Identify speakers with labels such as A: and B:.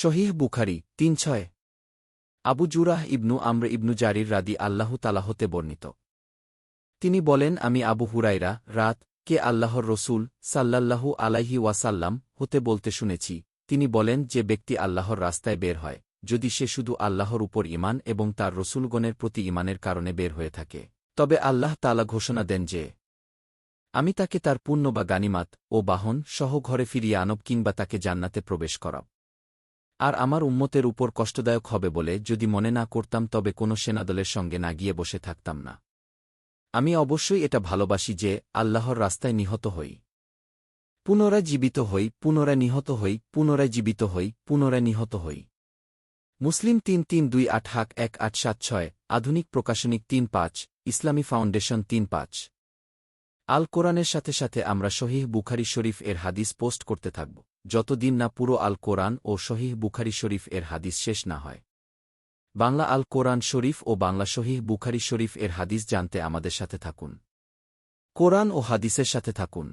A: শহীহ বুখারি, তিন ছয়। আবু জুরাহ ইবনু আমর ইবনু জারির রাদি আল্লাহ তালাহতে বর্ণিত। তিনি বলেন, আমি আবু হুরাইরা রাত, কে আল্লাহর রসুল সাল্লাল্লাহু আলাইহি ওয়াসাল্লাম হতে বলতে শুনেছি। তিনি বলেন, যে ব্যক্তি আল্লাহর রাস্তায় বের হয়, যদি সে শুধু আল্লাহর উপর ইমান এবং তার রসুলগণের প্রতি ইমানের কারণে বের হয়ে থাকে। তবে আল্লাহ তালা ঘোষণা দেন যে, আমি তাকে তার পুণ্য বা গানিমাত ও বাহন সহ ঘরে ফিরিয়ে আনব কিংবা তাকে জান্নাতে প্রবেশ করাব। আর আমার উম্মতের উপর কষ্টদায়ক হবে বলে যদি মনে না করতাম তবে কোনো সেনাদলের সঙ্গে না গিয়ে বসে থাকতাম না। আমি অবশ্যই এটা ভালোবাসি যে আল্লাহর রাস্তায় নিহত হই। পুনরায় জীবিত হই, পুনরায় নিহত হই, পুনরায় জীবিত হই, পুনরায় নিহত হই। মুসলিম তিন তিন দুই আট হাক এক আট সাত ছয়, আধুনিক প্রকাশনিক তিন পাঁচ, ইসলামী ফাউন্ডেশন তিন পাঁচ। আল কোরআনের সাথে সাথে আমরা শহীহ বুখারি শরীফ এর হাদিস পোস্ট করতে থাকব। যতদিন না পুরো আল কোরআন ও শহীহ বুখারি শরীফ এর হাদিস শেষ না হয়। বাংলা আল কোরআন শরীফ ও বাংলা শহীহ বুখারি শরীফ এর হাদিস জানতে আমাদের সাথে থাকুন। কোরআন ও হাদিসের সাথে থাকুন।